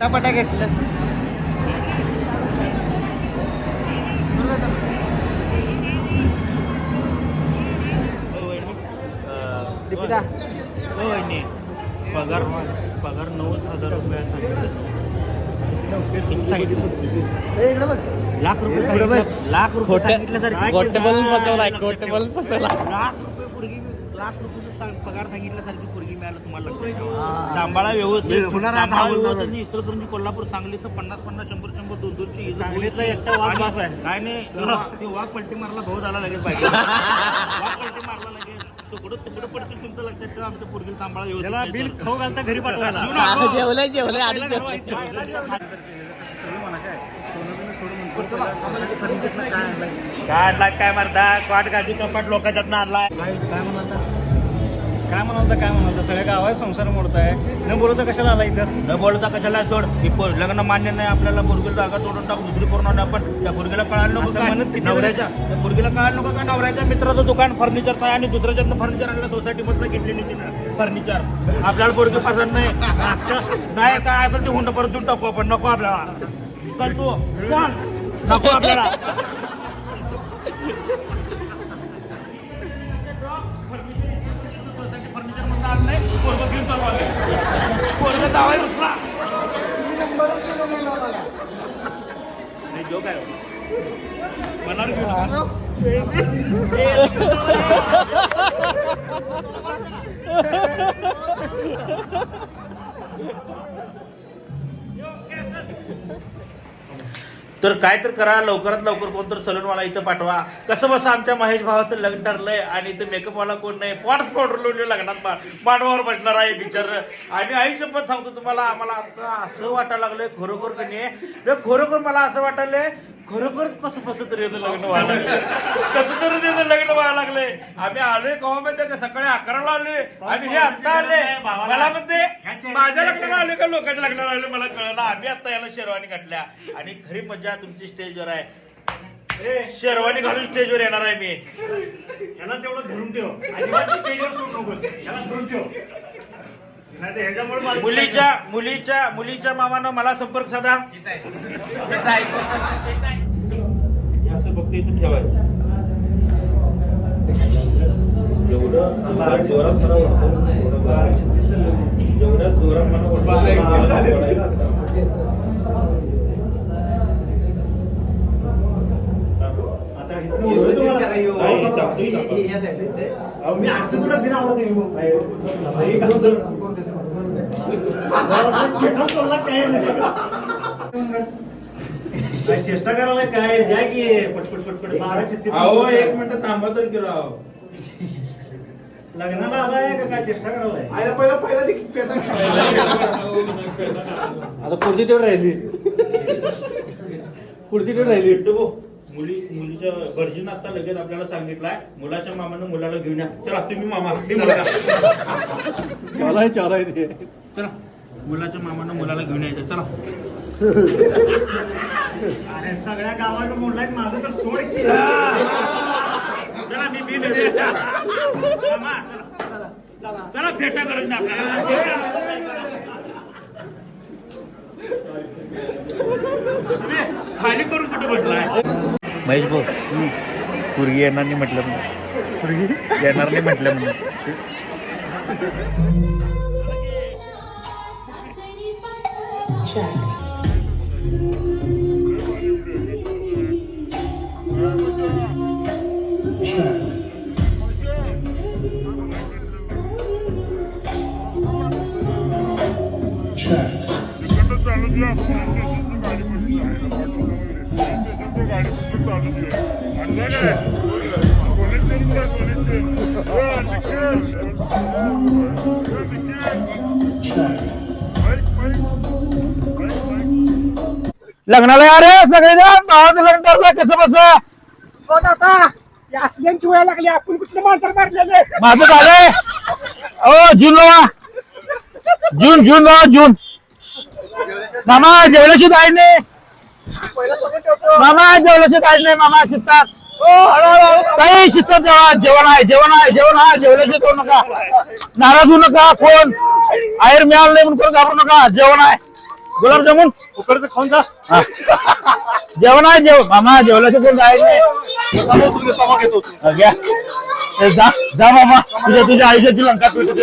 पटापटा घेतलं. हो वहिनी. पगार पगार नव्वद हजार रुपये सांगितलं. सांगितलं? लाख रुपये सांगितलं. लाख रुपये फसवला लाख रुपये पोरगी लाख रुपये सांग- पगार सांगितल्यासारखी पोरगी मिळालं तुम्हाला लक्षात सांभाळा व्यवस्थित. सांभाळा. व्यवस्थित. इचलकरंजी कोल्हापूर सांगली तर पन्नास पन्नास शंभर शंभर दोन दोनशे सांगलीतला एकटा वाघ आहे. काय नाही ते वाघ- ते वाघ पलटी मारला भाऊ झाला लगेच पाहिजे वाघ पलटी मारला लगेच. तुकडं तुकडं पडतील तुमचं लक्षात ठेवा. आमच्या पोरगी सांभाळा त्याला व्यवस्थित बिल खाऊ घालता घरी पाठवायला. जेवलंय जेवलंय आणि जेवलंय काय? आणला काय मारता? कॉट गादी कपाट लोकांच्यात आणलाय. काय काय म्हणाल काय म्हणाल काय म्हणाल सगळ्या गावात संसार मोडताय. न बोलवता कशाला आला इथं? न बोलता कशाला ही पोर- लग्न मान्य नाही आपल्याला पोरगीला जागा तोडून टाकू दुसरी करून आणू आपण. त्या पोरगीला कळायला नको असं काय? म्हणत किती नवऱ्याच्या त्या पोरगीला कळायला नको का? नवऱ्याच्या मित्राचं दुकान फर्निचरचं आहे आणि दुसऱ्याच्यातनं फर्निचर आणलं सोसायटी मधलं घेतलेली तिनं फर्निचर आपल्याला पोरगी पसंत नाही. नाही काय असेल ते हुंड परत देऊन टाकू आपण. नको आपल्याला. चल तू नको आपल्याला. फर्निचर मधलं आणलंय पोरगं घेऊन चालू आलंय पोरगं दावाय उठला नाही जोक आहे मनावर घेऊन तर काय तर करा लवकरात लवकर कोणतर सलूनवाला इथं पाठवा. कसं बसं आमच्या महेश भावाचं लग्न ठरलंय आणि इथं मेकअपवाला कोण नाही. पॉट्स पावडर लावून लग्नात मा- मांडवावर बसणार आहे पिक्चर आणि आईचं पण सांगतो तुम्हाला आम्हाला आता असं वाटायला लागलंय खरोखर की नाही. तर खरोखर मला असं वाटायलंय खरोखरच कसं कसं तरी याचं लग्न व्हायला लागलं कसं तरी त्याचं लग्न व्हायला लागले आम्ही आलोय केव्हा माहितीये का? सकाळी अकराला आलोय. आणि हे आता आले मला म्हणते माझ्या लग्नाला आले का लोकांच्या लग्नाला आले मला कळलं आम्ही आता याला शेरवानी घातल्या. आणि खरी मजा तुमची स्टेजवर आहे. शेरवानी घालून स्टेजवर येणार आहे मी. याला तेवढं धरून ठेव. अजिबात स्टेजवर सोड नकोस. याला धरून ठेव. नाही तर ह्याच्यामुळे मला- मुलीच्या मुलीच्या मुलीच्या मामानं मला संपर्क साधा. हे असं फक्त इथून ठेवायचं. जेवढं जोरात वाटतो जेवढ्या जोरात मला वाटतं, झाले. आता इथनं एवढं तुम्हाला- नाही, चालतंय, चालतंय. अहो, मी असं कुठं बिना आवडत काय नाही. चेष्टा करायला काय? द्या की पटपट पटपट बारा छत्तीस अहो एक मिनिट थांबा तर की राव. लग्नाला आलाय का काय? चेष्टा करायला आता कुर्ती तेवढ राहिली. कुर्ती तेवढ राहिली. मुली मुलीच्या भर्जीन आता लगेच आपल्याला सांगितलंय मुलाच्या मामानं मुलाला घेऊन या. चला तुम्ही मामा मी मुलगा. चालाय चालाय ते चला. मुलाच्या मामानं मुलाला घेऊन यायचं. चला. अरे सगळ्या गावाचं मोडलाय माझं तर सोड की. चला. मी मी देते. मामा, चला. चला भेटा करत नाही आपल्याला तुम्ही खाली करून कुठे म्हटलाय महेश भाऊ पुरगी येणार नाही म्हटलं पुरगी? येणार नाही म्हटलं म्हणून. तिकडनं निखिल. ए, Nikhil. Bike, bike. Bike, bike. लग्नाला या रे सगळेजण भावाचं लग्न ठरलं कसं बस असल्यांची वेळ लागली आपण कुठल्या माणसाला मारलेले माझं झालंय ओ जून बाबा जून जून बाबा जून मामा जेवल्याशी जायच नाही मामा जेवल्याशी जायच नाही मामा शिस्तात काही शिस्तात जेवा जेवण आहे जेवण आहे जेवण आहे. जेवल्याशी करू नका. नाराज होऊ नका कोण? आयर मिळालं नाही म्हणून करून घाबरू नका. जेवण आहे. गुलाबजामुन उकडचं खाऊन जा. हा. जेवण आहे जेव मामा जेवल्याचं कोण जायचं नाही. घ्या. जा जा मामा. तुझ्या तुझ्या आयुष्याची लंका तुझ्या